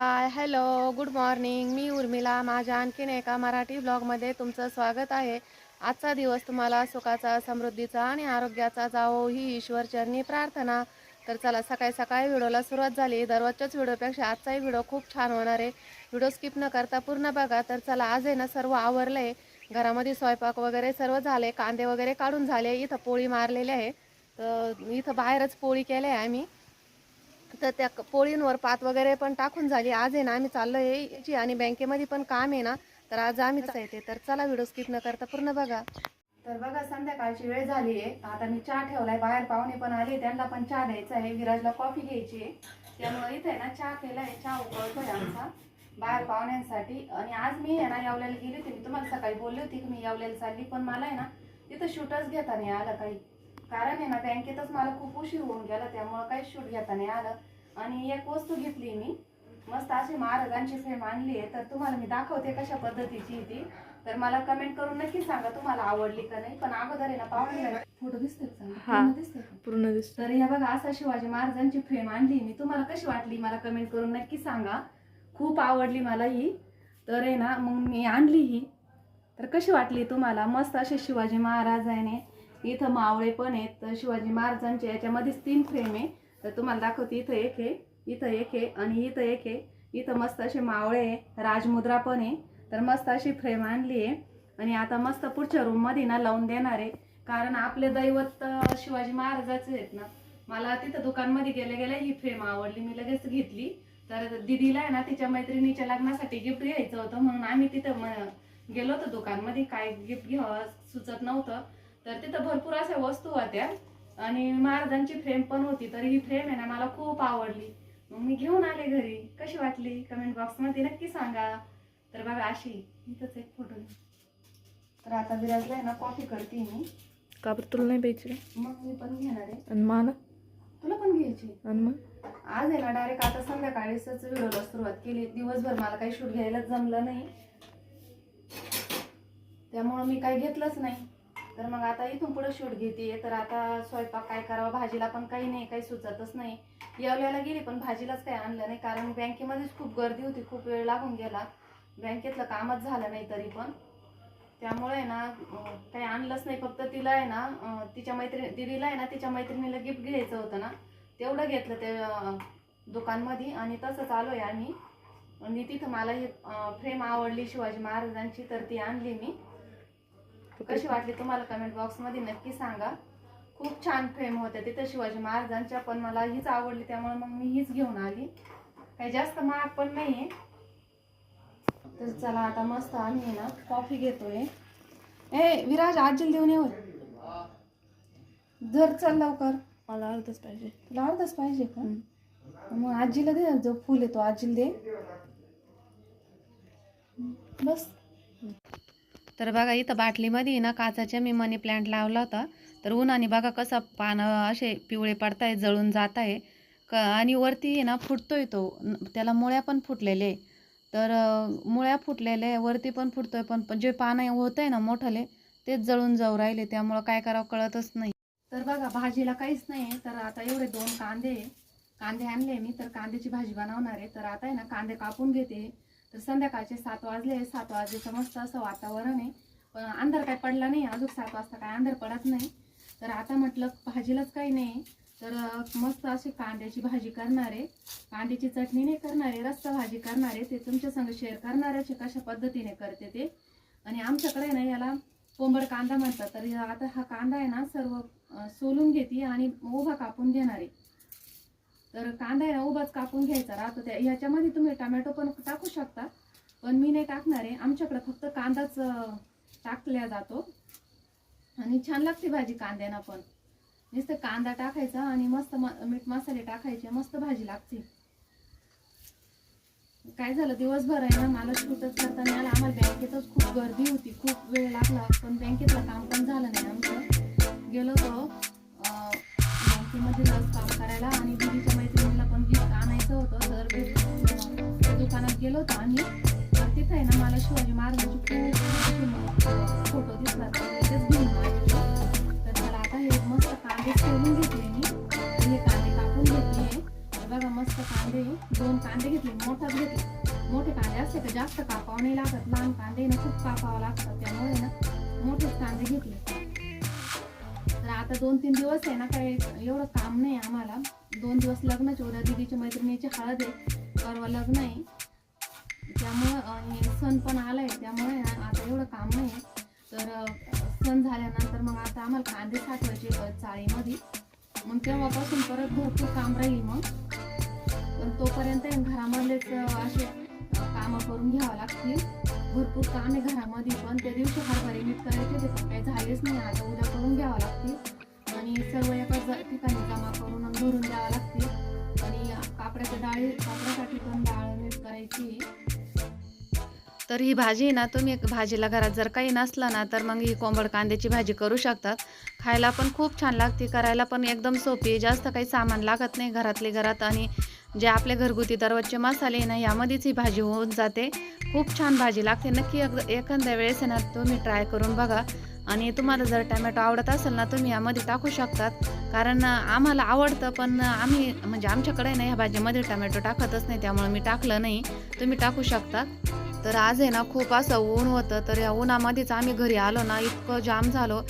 हाय hello good morning मी उर्मिला. माझ्या आणखीन एका मराठी ब्लॉगमध्ये तुमचं स्वागत आहे. आजचा दिवस तुम्हाला सुखाचा समृद्धीचा आणि आरोग्याचा जावो ही ईश्वरचरणी प्रार्थना. तर चला सकाळी सकाळी व्हिडिओला सुरुवात झाली. दररोजच्याच व्हिडिओपेक्षा आजचाही व्हिडिओ खूप छान होणार आहे. व्हिडिओ स्किप न करता पूर्ण बघा. तर चला आज आहे ना सर्व आवरलं आहे घरामध्ये स्वयंपाक वगैरे सर्व झाले. कांदे वगैरे काढून झाले. इथं पोळी मारलेली आहे. तर इथं बाहेरच पोळी केल्या आहे आम्ही. तर त्या पोळींवर पात वगैरे पण टाकून झाली. आज आहे ना आम्ही चाललो आहे आणि बँकेमध्ये पण काम आहे ना तर आज आम्ही येते तर चला व्हिडिओ स्किप न करता पूर्ण बघा. तर बघा संध्याकाळची वेळ झाली आहे. आता मी चहा ठेवलाय. बाहेर पाहुणे पण आले त्यांना पण चहा द्यायचा आहे. विराजला कॉफी घ्यायची आहे. त्यामुळे इथे ना चहा केलाय. चहा उकळतोय आमचा. बाहेर पाहुण्यांसाठी. आणि आज मी आहे ना यावल्याला गेली होती. मी तुम्हाला सकाळी बोलली होती की मी यावल्याला चालली. पण मला आहे ना तिथं शूटच घेता नाही आलं काही कारण आहे ना बँकेतच मला खूप उशीर होऊन गेला त्यामुळं काही शूट घेता नाही आलं. आणि एक वस्तू घेतली मी. मस्त अशी महाराजांची फ्रेम आणली आहे. तर तुम्हाला मी दाखवते कशा पद्धतीची ती. तर मला कमेंट करून नक्की सांगा तुम्हाला आवडली का नाही. पण अगोदर आहे ना पाहुणे फोटो दिसतोय? हा. पूर्ण दिसत तर या बघा असा शिवाजी महाराजांची फ्रेम आणली मी. तुम्हाला कशी वाटली मला कमेंट करून नक्की सांगा. खूप आवडली मला ही. तर आहे ना मग मी आणली ही. तर कशी वाटली तुम्हाला? मस्त असे शिवाजी महाराज आहे ने. इथं मावळे पण आहेत. तर शिवाजी महाराजांचे याच्यामध्येच तीन फ्रेम आहे. तर तुम्हाला दाखवते इथं एक आहे इथं एक आहे आणि इथं एक आहे. इथं मस्त असे मावळे आहे राजमुद्रा पण आहे. तर मस्त अशी फ्रेम आणली आहे. आणि आता मस्त पुढच्या रूममध्ये ना लावून देणार आहे. कारण आपले दैवत शिवाजी महाराजाचे आहेत ना. मला तिथं दुकानमध्ये गेले गेले ही फ्रेम आवडली. मी लगेच घेतली. तर दिदीला आहे ना तिच्या मैत्रिणीच्या लग्नासाठी गिफ्ट घ्यायचं होतं. म्हणून आम्ही तिथं गेलो होतो दुकानमध्ये. काय गिफ्ट घ्यावं सुचत नव्हतं. तर तिथं भरपूर अशा वस्तू होत्या. आणि महाराजांची फ्रेम पण होती तर ही फ्रेम आहे ना मला खूप आवडली. मग मी घेऊन आले घरी. कशी वाटली? कमेंट बॉक्समध्ये नक्की सांगा. तर बघा अशी इथंच एक फोटो तर आता विराजला आहे ना कॉफी करते मी. का बरं तुला नाही प्यायची? मग मी पण घेणार आहे. आणि मला? तुला पण घ्यायची? आणि मग? आज आहे ना डायरेक्ट आता संध्याकाळीच व्हिडिओला सुरुवात केली. दिवसभर मला काही शूट घ्यायला जमलं नाही. त्यामुळं मी काही घेतलंच नाही. तर मग आता इथून पुढे शूट घेते तर आता स्वयंपाक काय करावा भाजीला पण काही नाही काही सुचतच नाही. येवल्याला गेली पण भाजीलाच काही आणलं नाही कारण बँकेमध्येच खूप गर्दी होती खूप वेळ लागून गेला. बँकेतलं कामच झालं नाही तरी पण. त्यामुळे ना काही आणलंच नाही फक्त तिला आहे ना तिच्या मैत्रिणी दिदीला आहे ना तिच्या मैत्रिणीला गिफ्ट घ्यायचं होतं ना तेवढं घेतलं ते दुकानमध्ये आणि तसंच आलो आहे आम्ही. आणि तिथं मला ही फ्रेम आवडली शिवाजी महाराजांची तर ती आणली मी. कशी वाटली तुम्हाला कमेंट बॉक्समध्ये नक्की सांगा. खूप छान फ्रेम होत्या तिथं शिवाजी महाराजांच्या पण मला हीच आवडली त्यामुळे मग मी हीच घेऊन आली. काही जास्त महाग पण नाही आहे तर चला आता मस्त आम्ही ना कॉफी घेतोय. ए विराज आजील देऊन ये होय. धर चल लवकर. मला अर्धच पाहिजे. तुला अर्धच पाहिजे का? मग आजीला दे जो फुल येतो आजीला दे. बस. तर बघा इथं बाटलीमध्ये ना काचाच्या मी मनी प्लांट लावला होता. तर उन्हाने बघा कसं पानं असे पिवळे पडताय जळून जात आहे क आणि वरती आहे ना फुटतोय तो. त्याला मुळ्या पण फुटलेले. तर मुळ्या फुटलेले वरती पण फुटतोय पण पण जे पानं होत आहे ना मोठले तेच जळून जाऊ राहिले. त्यामुळं काय करावं कळतच नाही. तर बघा भाजीला काहीच नाही तर आता एवढे दोन कांदे कांदे आणले मी तर कांद्याची भाजी बनवणार आहे. तर आता आहे ना कांदे कापून घेते. तर संध्याकाळचे सात वाजले सात वाजेचं मस्त असं वातावरण आहे. पण अंधार काय पडला नाही. अजून सात वाजता काय अंधार पडत नाही. तर आता म्हटलं भाजीलाच काही नाही. तर मस्त अशी कांद्याची भाजी करणार आहे. कांद्याची चटणी नाही करणार आहे. रस्सा भाजी करणार आहे. ते तुमच्या संग शेअर करणार आहे कशा पद्धतीने करते ते. आणि आमच्याकडे ना याला कोंबड कांदा म्हणतात. तर आता हा कांदा आहे ना सर्व सोलून घेते आणि उभा कापून घेणार आहे. तर कांदा आहे ना उभाच कापून घ्यायचा राहतो त्या ह्याच्यामध्ये तुम्ही टमॅटो पण टाकू शकता. पण मी नाही टाकणार आहे. आमच्याकडे फक्त कांदाच टाकल्या जातो. आणि छान लागते भाजी कांद्यानं पण. नुसतं कांदा टाकायचा आणि मस्त म मीठ मसाले टाकायचे मस्त भाजी लागते. काय झालं? दिवसभर आहे ना मला शूटच करताना आला. आम्हाला बँकेतच खूप गर्दी होती. खूप वेळ लागला. पण बँकेतलं काम पण झालं नाही आमचं. गेलो होतो बँकेमध्ये जाऊ काम करायला आणि दिदीच्या मैत्रिणीला पण गिफ्ट आणायचं होतं तर त्या दुकानात गेलो होतो आणि तर तिथं आहे ना मला शिवाजी महाराजांची खूप फोटो दिसला तर घेऊन तर मला आता हे मस्त कांदे सोलून घेतले मी. हे कांदे कापून घेतले. बघा मस्त कांदे. दोन कांदे घेतले मोठाच घेतले. मोठे कांदे असते का जास्त कापावं नाही लागत. लहान कांदे ना खूप कापावं लागतं त्यामुळे ना मोठेच कांदे घेतले. आता दोन तीन दिवस आहे ना काही एवढं काम नाही आम्हाला. दोन दिवस लग्नाचे उद्या दिदीच्या मैत्रिणीची हळद आहे परवा लग्न आहे. त्यामुळं हे सण पण आलाय त्यामुळे ना आता एवढं काम नाही तर सण झाल्यानंतर मग आता आम्हाला कांदे साठवायचे चाळीमध्ये. मग तेव्हापासून परत भरपूर काम राहील मग. पण तोपर्यंत घरामधलेच असे कामं करून घ्यावं लागतील. भरपूर काम आहे घरामध्ये पण त्या दिवशी हरभरे नीट करायचे ते पण काही झालेच नाही आता आणि सर्व एकाच ठिकाणी जमा करून भरून द्यावं लागते. आणि कापड्याच्या डाळी कापड्यासाठी पण डाळ नीट करायची. तर ही भाजी आहे ना तुम्ही एक भाजीला घरात जर काही नसलं ना तर मग ही कोंबड कांद्याची भाजी करू शकतात. खायला पण खूप छान लागते करायला पण एकदम सोपी आहे. जास्त काही सामान लागत नाही घरातले घरात. आणि जे आपले घरगुती दररोजचे मसाले ना यामध्येच ही भाजी होऊन जाते. खूप छान भाजी लागते. नक्की एकदा एखाद्या वेळेस ना तुम्ही ट्राय करून बघा. आणि तुम्हाला जर टमॅटो आवडत असेल ना तुम्ही यामध्ये टाकू शकतात. कारण आम्हाला आवडतं पण आम्ही म्हणजे आमच्याकडे ना ह्या भाजीमध्ये टमॅटो टाकतच नाही त्यामुळे मी टाकलं नाही. तुम्ही टाकू शकतात. तर आज आहे ना खूप असं ऊन होतं तर या उन्हामध्येच आम्ही घरी आलो ना इतकं जाम झालो.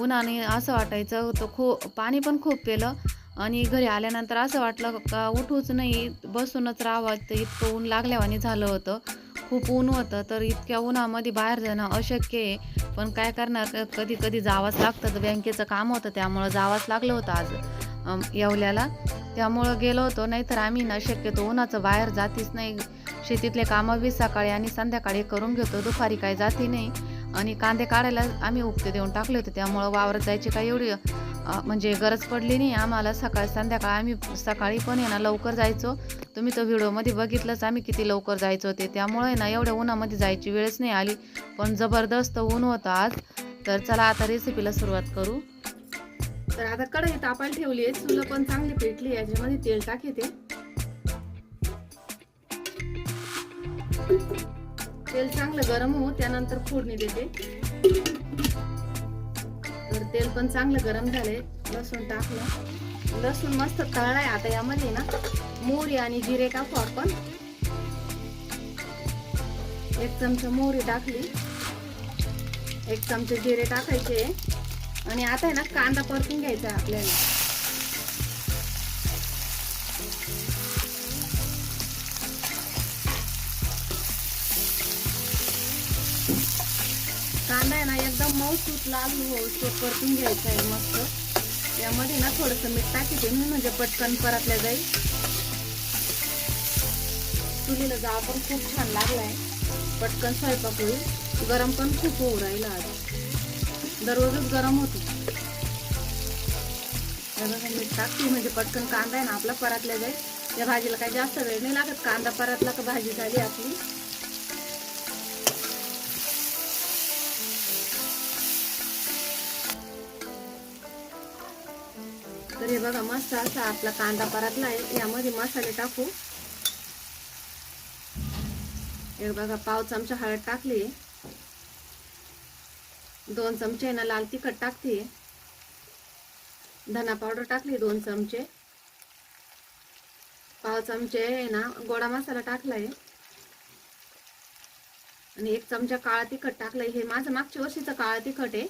उन्हाने असं वाटायचं होतं खूप पाणी पण खूप पेलं. आणि घरी आल्यानंतर असं वाटलं का उठूच नाही बसूनच राहावं इतकं ऊन लागल्यावानी झालं होतं. खूप ऊन होतं तर इतक्या उन्हामध्ये बाहेर जाणं अशक्य आहे. पण काय करणार कधी कधी जावंच लागतं. तर बँकेचं काम होतं त्यामुळं जावंच लागलं होतं आज येवल्याला. त्यामुळं गेलो होतो नाहीतर आम्ही ना शक्यतो उन्हाचं बाहेर जातीच नाही. शेतीतले कामं बी सकाळी आणि संध्याकाळी करून घेतो दुपारी काही जाती नाही. आणि कांदे काढायला आम्ही उकते देऊन टाकले होते त्यामुळं वावरात जायची काही एवढी म्हणजे गरज पडली नाही आम्हाला. सकाळ संध्याकाळ आम्ही सकाळी पण आहे ना लवकर जायचो. तुम्ही तो व्हिडिओमध्ये बघितलंच आम्ही किती लवकर जायचं होते. त्यामुळे ना एवढ्या उन्हामध्ये जायची वेळच नाही आली. पण जबरदस्त ऊन होतं आज. तर चला आता रेसिपीला सुरुवात करू. तर आता कढई तापायला ठेवली आहे. चुलं पण चांगली पेटली याच्यामध्ये तेल टाकते. तेल चांगलं गरम हो त्यानंतर फोडणी देते. तेल पण चांगलं गरम झाले लसूण टाकलं. लसूण मस्त तळलाय आता यामध्ये ना. मोहरी आणि जिरे टाकू आपण. एक चमचा मोहरी टाकली. एक चमचे जिरे टाकायचे. आणि आता आहे ना कांदा परतून घ्यायचा आपल्याला. कांदा आहे ना मऊ तूप लाल होतो परतून घ्यायचा आहे मस्त. यामध्ये ना थोडंसं मीठ टाकते मी म्हणजे पटकन परतल्या जाईल. चुलीला जाळ पण खूप छान लागलाय. पटकन स्वयंपाक होईल. गरम पण खूप होऊ राहिला आज. दररोजच गरम होतो. मीठ टाकते म्हणजे पटकन कांदा आहे ना आपला परतल्या जाईल. या भाजीला काही जास्त वेळ नाही लागत. कांदा परतला का भाजी झाली आपली. बघा मस्त असा आपला कांदा परतला आहे. यामध्ये मसाले टाकू. एक बघा पाव चमचा हळद टाकली. दोन चमचे आहे ना लाल तिखट टाकते. धना पावडर टाकली दोन चमचे. पाव चमचे आहे ना गोडा मसाला टाकलाय. आणि एक चमचा काळा तिखट टाकलाय. हे माझं मागच्या वर्षीचं काळा तिखट आहे.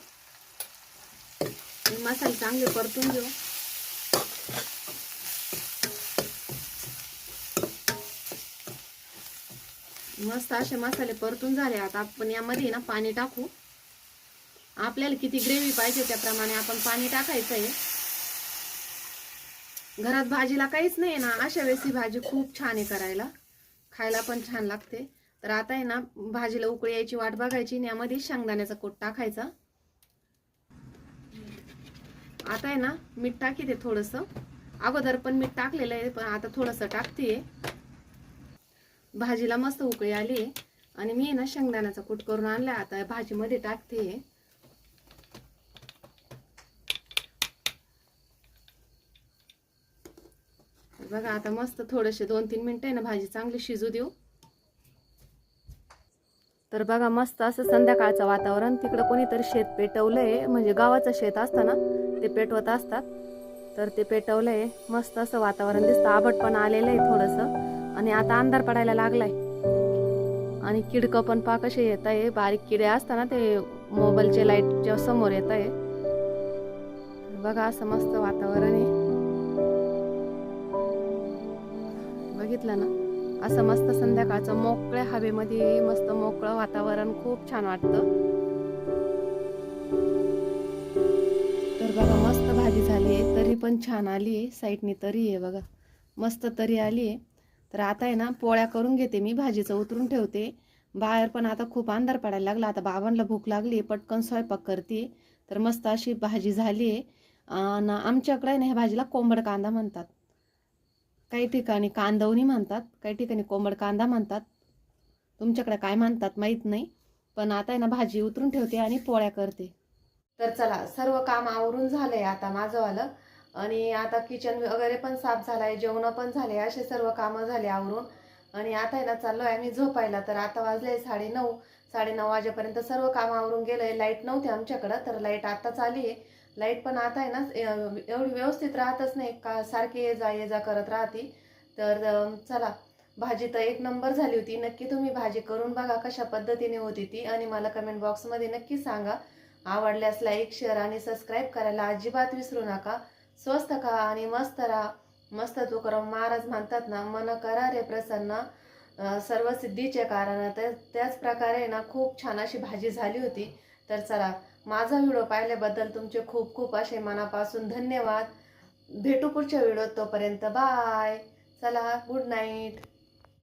मसाले चांगले परतून घेऊ. मस्त असे मसाले परतून झाले. आता आपण यामध्ये ना पाणी टाकू. आपल्याला किती ग्रेव्ही पाहिजे त्याप्रमाणे आपण पाणी टाकायचं आहे घरात भाजीला काहीच नाही ना. अशा वेळेस ही भाजी खूप छान आहे करायला. खायला पण छान लागते. तर आता आहे ना भाजीला उकळी यायची वाट बघायची आणि यामध्ये शेंगदाण्याचा कोट टाकायचा. आता आहे ना मीठ टाकीते थोडंसं. अगोदर पण मीठ टाकलेलं आहे पण आता थोडंसं टाकते भाजीला मस्त उकळी आली आणि मी ना शेंगदाण्याचा कूट करून आणला आता भाजीमध्ये टाकते. बघा आता मस्त थोडेसे दोन तीन मिनटं आहे ना भाजी चांगली शिजू देऊ. तर बघा मस्त असं संध्याकाळचं वातावरण. तिकडं कोणीतरी शेत पेटवलंय. म्हणजे गावाचं शेत असतं ना ते पेटवत असतात. तर ते पेटवलंय. मस्त असं वातावरण दिसतं. आबट पण आलेलं आहे थोडंसं. आणि आता अंधार पडायला लागलाय. आणि किडकं पण पा कसे येत आहे बारीक किडे असताना ते मोबाईलचे लाईटच्या समोर येत आहे बघा असं मस्त वातावरण आहे. बघितलं ना? असं मस्त संध्याकाळचं मोकळ्या हवेमध्ये मस्त मोकळं वातावरण खूप छान वाटतं. तर बघा मस्त भाजी झाली आहे. तरी पण छान आली आहे. साईडनी तरी आहे बघा. मस्त तरी आली आहे. तर आता आहे ना पोळ्या करून घेते मी भाजीचं उतरून ठेवते. बाहेर पण आता खूप अंधार पडायला लागला. आता बाबांना भूक लागली पटकन स्वयंपाक करते. तर मस्त अशी भाजी झाली आहे. आणि आमच्याकडे ना ह्या भाजीला कोंबड कांदा म्हणतात. काही ठिकाणी कांदवणी म्हणतात काही ठिकाणी कोंबड कांदा म्हणतात. तुमच्याकडे काय म्हणतात माहीत नाही. पण आता आहे ना भाजी उतरून ठेवते आणि पोळ्या करते. तर चला सर्व काम आवरून झालंय आता माझंवालं आणि आता किचन वगैरे पण साफ झालाय जेवण पण झाले असे सर्व कामं झाले आवरून. आणि आता आहे ना चाललो आहे आम्ही झोपायला. तर आता वाजले साडे नऊ साडे नऊ वाजेपर्यंत सर्व काम आवरून गेलंय. लाइट नव्हती आमच्याकडं तर लाइट आता आली आहे. लाइट पण आता आहे ना एवढी व्यवस्थित राहतच नाही. का सारखी ये जा ये जा करत राहते. तर चला. भाजी तर एक नंबर झाली होती. नक्की तुम्ही भाजी करून बघा कशा पद्धतीने होती ती. आणि मला कमेंट बॉक्समध्ये नक्की सांगा. आवडल्यास लाईक शेअर आणि सबस्क्राईब करायला अजिबात विसरू नका. स्वस्त खा आणि मस्त राहा मस्त तुकाराम महाराज म्हणतात ना मन करा रे प्रसन्न सर्व सिद्धीचे कारण. तर त्याच प्रकारे ना खूप छान अशी भाजी झाली होती. तर चला माझा व्हिडिओ पाहिल्याबद्दल तुमचे खूप खूप असे मनापासून धन्यवाद. भेटू पुढच्या व्हिडिओत तोपर्यंत बाय. चला गुड नाईट.